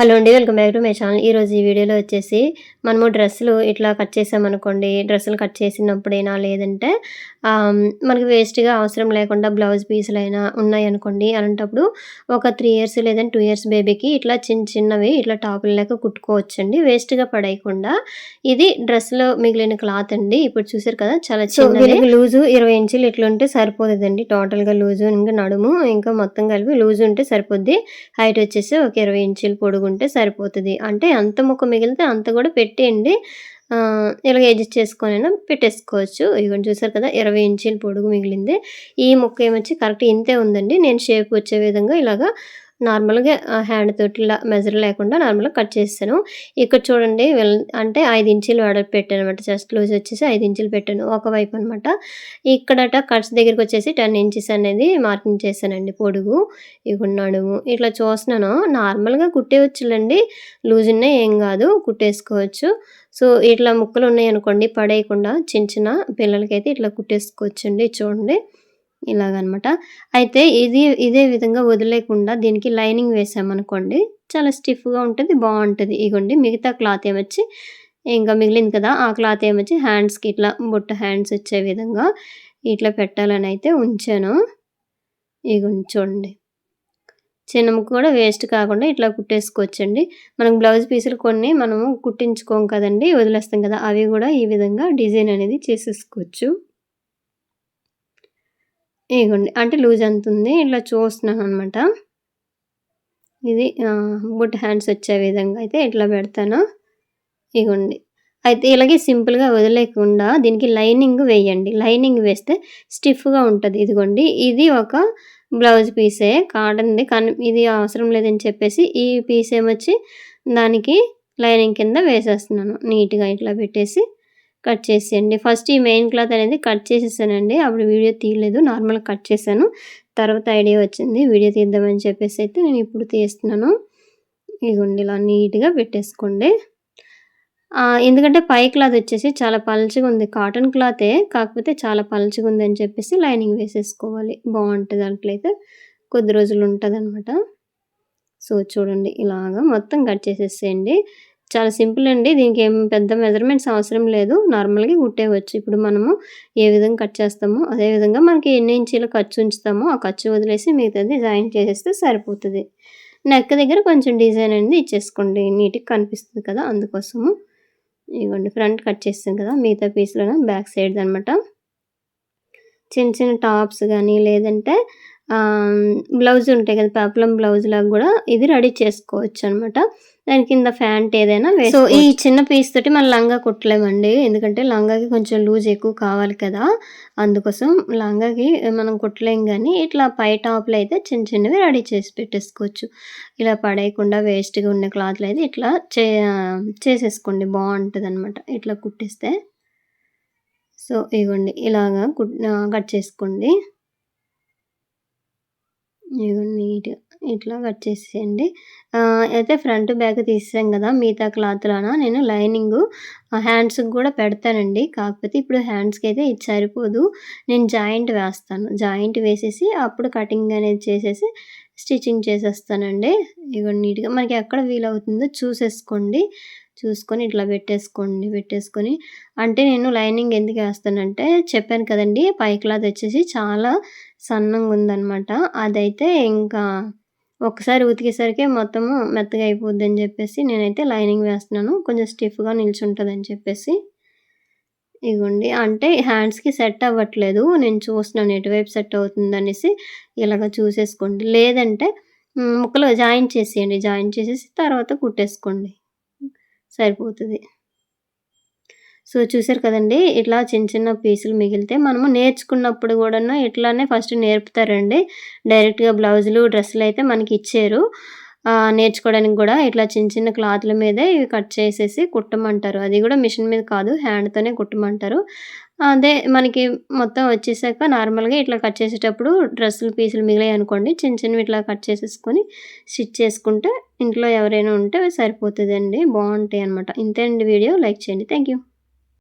Hello అండి welcome back to my channel. ఈరోజు ఈ వీడియోలో వచ్చేసి మనము డ్రెస్సులు ఇట్లా కట్ చేసామనుకోండి డ్రెస్సులు కట్ చేసినప్పుడైనా లేదంటే మనకి వేస్ట్గా అవసరం లేకుండా బ్లౌజ్ పీసులు అయినా ఉన్నాయనుకోండి అలాంటప్పుడు ఒక త్రీ ఇయర్స్ లేదంటే టూ ఇయర్స్ బేబీకి ఇట్లా చిన్న చిన్నవి ఇట్లా టాపులు లేక కుట్టుకోవచ్చండి. వేస్ట్గా పడేయకుండా ఇది డ్రెస్లో మిగిలిన క్లాత్ అండి. ఇప్పుడు చూసారు కదా చాలా చిన్న లూజు ఇరవై ఇంచులు ఇట్లా ఉంటే సరిపోతుందండి టోటల్గా లూజు ఇంకా నడుము ఇంకా మొత్తం కలిపి లూజు ఉంటే సరిపోద్ది. హైట్ వచ్చేసి ఒక ఇరవై ఇంచులు పొడుగుంటే సరిపోతుంది. అంటే అంత ముక్క మిగిలితే అంత కూడా పెట్టేయండి. ఇలాగ అడ్జస్ట్ చేసుకొనైనా పెట్టేసుకోవచ్చు. ఇవన్నీ చూసారు కదా ఇరవై ఇంచుల పొడుగు మిగిలింది. ఈ ముక్క ఏమొచ్చి కరెక్ట్ ఇంతే ఉందండి. నేను షేప్ వచ్చే విధంగా ఇలాగా నార్మల్గా హ్యాండ్ తోటి మెజర్ లేకుండా నార్మల్గా కట్ చేస్తాను. ఇక్కడ చూడండి అంటే ఐదు ఇంచులు వెడల్పు పెట్టాను అనమాట జస్ట్ లూజ్ వచ్చేసి ఐదు ఇంచులు పెట్టాను ఒకవైపు అనమాట ఇక్కడట కట్స్ దగ్గరికి వచ్చేసి టెన్ ఇంచెస్ అనేది మార్కింగ్ చేశానండి పొడుగు ఇవి నడుము. ఇట్లా చూస్తున్నాను నార్మల్గా కుట్టేవచ్చులండి లూజ్ ఉన్నాయి ఏం కాదు కుట్టేసుకోవచ్చు. సో ఇట్లా ముక్కలు ఉన్నాయి అనుకోండి పడేయకుండా చిన్న చిన్న పిల్లలకైతే ఇట్లా కుట్టేసుకోవచ్చండి చూడండి. ఇలాగనమాట. అయితే ఇది ఇదే విధంగా వదిలేకుండా దీనికి లైనింగ్ వేసామనుకోండి చాలా స్టిఫ్గా ఉంటుంది బాగుంటుంది. ఇగోండి మిగతా క్లాత్ ఏమొచ్చి ఇంకా మిగిలింది కదా ఆ క్లాత్ ఏమొచ్చి హ్యాండ్స్కి ఇట్లా బుట్ట హ్యాండ్స్ వచ్చే విధంగా ఇట్లా పెట్టాలని అయితే ఉంచాను. ఇగోండి చూడండి. చిన్న కూడా వేస్ట్ కాకుండా ఇట్లా కుట్టేసుకోవచ్చండి. మనకు బ్లౌజ్ పీసులు కొన్ని మనము కుట్టించుకోం కదండి వదిలేస్తాం కదా అవి కూడా ఈ విధంగా డిజైన్ అనేది చేసేసుకోవచ్చు. ఇగోండి. అంటే లూజ్ ఎంత ఉంది? ఇట్లా చూస్తున్నాను అనమాట ఇది బుట్ హ్యాండ్స్ వచ్చే విధంగా అయితే ఇట్లా పెడతాను. ఇగోండి. అయితే ఇలాగే సింపుల్గా వదిలేకుండా దీనికి లైనింగ్ వేయండి. లైనింగ్ వేస్తే స్టిఫ్గా ఉంటుంది. ఇదిగోండి. ఇది ఒక బ్లౌజ్ పీసే కాటన్ది కానీ ఇది అవసరం లేదని చెప్పేసి ఈ పీస్ ఏమొచ్చి దానికి లైనింగ్ కింద వేసేస్తున్నాను. నీట్గా ఇట్లా పెట్టేసి కట్ చేసేయండి. ఫస్ట్ ఈ మెయిన్ క్లాత్ అనేది కట్ చేసేసానండి. అప్పుడు వీడియో తీయలేదు. నార్మల్గా కట్ చేశాను. తర్వాత ఐడియా వచ్చింది. వీడియో తీద్దామని చెప్పేసి అయితే నేను ఇప్పుడు తీస్తున్నాను. ఇదిగోండి ఇలా నీట్గా పెట్టేసుకోండి. ఎందుకంటే పై క్లాత్ వచ్చేసి చాలా పలుచగా ఉంది. కాటన్ క్లాతే కాకపోతే చాలా పలుచగా ఉంది అని చెప్పేసి లైనింగ్ వేసేసుకోవాలి. బాగుంటుంది అట్లయితే. కొద్ది రోజులు ఉంటుంది అనమాట సో చూడండి ఇలాగా మొత్తం కట్ చేసేసేయండి. చాలా సింపుల్ అండి. దీనికి ఏం పెద్ద మెజర్మెంట్స్ అవసరం లేదు. నార్మల్గా కుట్టేయవచ్చు ఇప్పుడు మనము ఏ విధంగా కట్ చేస్తామో అదే విధంగా మనకి ఎన్ని ఇంచీల ఖర్చు ఉంచుతామో ఆ ఖర్చు వదిలేసి మిగతాది జాయిన్ చేసేస్తే సరిపోతుంది. నెక్ దగ్గర కొంచెం డిజైన్ అనేది ఇచ్చేసుకోండి. నీట్గా కనిపిస్తుంది కదా అందుకోసము. ఇదిగోండి ఫ్రంట్ కట్ చేస్తాం కదా మిగతా పీస్లో బ్యాక్ సైడ్ అనమాట చిన్న చిన్న టాప్స్ కానీ లేదంటే బ్లౌజ్ ఉంటాయి కదా పేపలం బ్లౌజ్ లాగా కూడా ఇది రెడీ చేసుకోవచ్చు అనమాట దాని కింద ఫ్యాంట్ ఏదైనా సో ఈ చిన్న పీస్ తోటి మనం లంగా కుట్టలేమండి. ఎందుకంటే లంగాకి కొంచెం లూజ్ ఎక్కువ కావాలి కదా. అందుకోసం లంగాకి మనం కుట్టలేం కానీ ఇట్లా పై టాప్లు అయితే చిన్న చిన్నవి రెడీ చేసి పెట్టేసుకోవచ్చు. ఇలా పడేయకుండా వేస్ట్గా ఉన్న క్లాత్లు అయితే ఇట్లా చే చేసేసుకోండి బాగుంటుంది అనమాట ఇట్లా కుట్టిస్తే. సో ఇవ్వండి ఇలాగా కుట్ కట్ చేసుకోండి. నీట్గా ఇట్లా కట్ చేసేయండి. అయితే ఫ్రంట్ బ్యాక్ తీసాం కదా మిగతా క్లాత్లోన నేను లైనింగ్ హ్యాండ్స్కి కూడా పెడతానండి. కాకపోతే ఇప్పుడు హ్యాండ్స్కి అయితే ఇది సరిపోదు. నేను జాయింట్ వేస్తాను. జాయింట్ వేసేసి అప్పుడు కటింగ్ అనేది చేసేసి స్టిచ్చింగ్ చేసేస్తానండి. ఇక నీట్గా మనకి ఎక్కడ వీలవుతుందో చూసేసుకోండి. చూసుకొని ఇట్లా పెట్టేసుకోండి. పెట్టేసుకొని అంటే నేను లైనింగ్ ఎందుకు వేస్తానంటే చెప్పాను కదండి పై క్లాత్ వచ్చేసి చాలా సన్నంగా ఉందన్నమాట అదైతే ఇంకా ఒకసారి ఉతికేసరికి మొత్తము మెత్తగా అయిపోద్ది అని చెప్పేసి నేనైతే లైనింగ్ వేస్తున్నాను. కొంచెం స్టిఫ్గా నిల్చుంటుంది అని చెప్పేసి. ఇగోండి. అంటే హ్యాండ్స్కి సెట్ అవ్వట్లేదు. నేను చూస్తున్నాను ఎటువైపు సెట్ అవుతుంది అనేసి ఇలాగ చూసేసుకోండి. లేదంటే ముక్కలు జాయిన్ చేసేయండి. జాయిన్ చేసేసి తర్వాత కుట్టేసుకోండి. సరిపోతుంది. సో చూసారు కదండి ఇట్లా చిన్న చిన్న పీసులు మిగిలితే మనము నేర్చుకున్నప్పుడు కూడా ఇట్లానే ఫస్ట్ నేర్పుతారండి. డైరెక్ట్గా బ్లౌజులు డ్రెస్సులు అయితే మనకి ఇచ్చారు. నేర్చుకోవడానికి కూడా ఇట్లా చిన్న చిన్న క్లాత్ల మీదే ఇవి కట్ చేసేసి కుట్టమంటారు. అది కూడా మిషన్ మీద కాదు హ్యాండ్తోనే కుట్టమంటారు. అదే మనకి మొత్తం వచ్చేసాక నార్మల్గా ఇట్లా కట్ చేసేటప్పుడు డ్రెస్సులు పీసులు మిగిలాయి అనుకోండి చిన్న చిన్నవి ఇట్లా కట్ చేసేసుకొని స్టిచ్ చేసుకుంటే ఇంట్లో ఎవరైనా ఉంటే సరిపోతుందండి. బాగుంటాయి అనమాట ఇంతే అండి వీడియో. లైక్ చేయండి. Thank you.